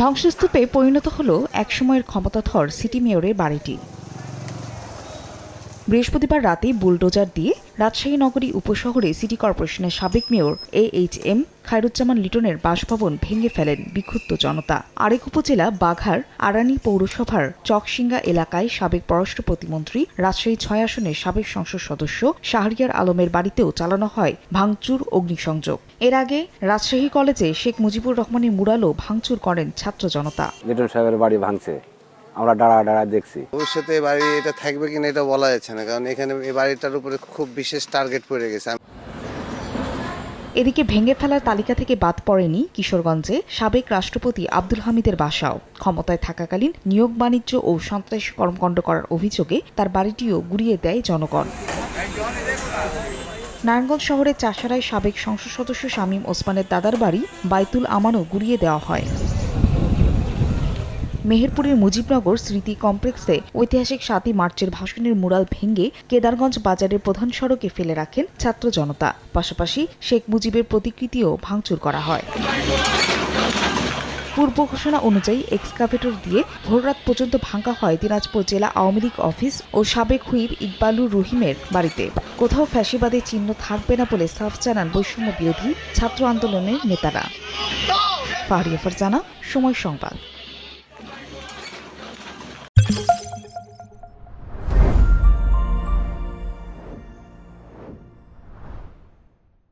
ধ্বংসস্তূপে পরিণত হল একসময়ের ক্ষমতাধর সিটি মেয়রের বাড়িটি। বৃহস্পতিবার রাতে বুলডোজার দিয়ে রাজশাহী নগরী উপশহরে সিটি কর্পোরেশনের সাবেক mayor A H M Khairuzzaman লিটনের বাসভবন ভেঙে ফেলেন বিক্ষুব্ধ জনতা। আরেক উপজেলা বাঘার আরানি পৌরসভার চকসিঙ্গা এলাকায় সাবেক পররাষ্ট্র প্রতিমন্ত্রী, রাজশাহী ছয় আসনের সাবেক সংসদ সদস্য শাহরিয়ার আলমের বাড়িতেও চালানো হয় ভাঙচুর, অগ্নিসংযোগ। এর আগে রাজশাহী কলেজে শেখ মুজিবুর রহমানের মুরালও ভাঙচুর করেন ছাত্র জনতা। লিটন সাহেবের বাড়ি ভাঙছে। আমরা ডাড়া ডাড়া দেখছি। ভবিষ্যতে এই বাড়ি এটা থাকবে কিনা এটা বলা যাচ্ছে না কারণ এখানে এই বাড়িটার উপরে খুব বিশেষ টার্গেট পড়ে গেছে। এদিকে ভেঙে ফেলার তালিকা থেকে বাদ পড়েনি কিশোরগঞ্জে সাবেক রাষ্ট্রপতি আব্দুল হামিদের বাসাও। ক্ষমতায় থাকাকালীন নিয়োগ বাণিজ্য ও সন্ত্রাসী কর্মকাণ্ড করার অভিযোগে তার বাড়িটিও গুড়িয়ে দেয় জনগণ। নারায়ণগঞ্জ শহরের চাষারায় সাবেক সংসদ সদস্য শামীম ওসমানের দাদার বাড়ি বাইতুল আমানও গুড়িয়ে দেওয়া হয়। মেহেরপুরের মুজিবনগর স্মৃতি কমপ্লেক্সে ঐতিহাসিক সাতই মার্চের ভাষণের মুরাল ভেঙে কেদারগঞ্জ বাজারের প্রধান সড়কে ফেলে রাখেন ছাত্র জনতা। পাশাপাশি শেখ মুজিবের প্রতিকৃতিও ভাঙচুর করা হয়। পূর্ব ঘোষণা অনুযায়ী এক্সকাভেটর দিয়ে ভোররাত পর্যন্ত ভাঙ্গা হয় দিনাজপুর জেলা আওয়ামী লীগ অফিস ও সাবেক হুইপ ইকবালুর রহিমের বাড়িতে। কোথাও ফ্যাসিবাদের চিহ্ন থাকবে না বলে সাফ জানান বৈষম্য বিরোধী ছাত্র আন্দোলনের নেতারা। ফাহরিয়া ফারজানা সময় সংবাদ।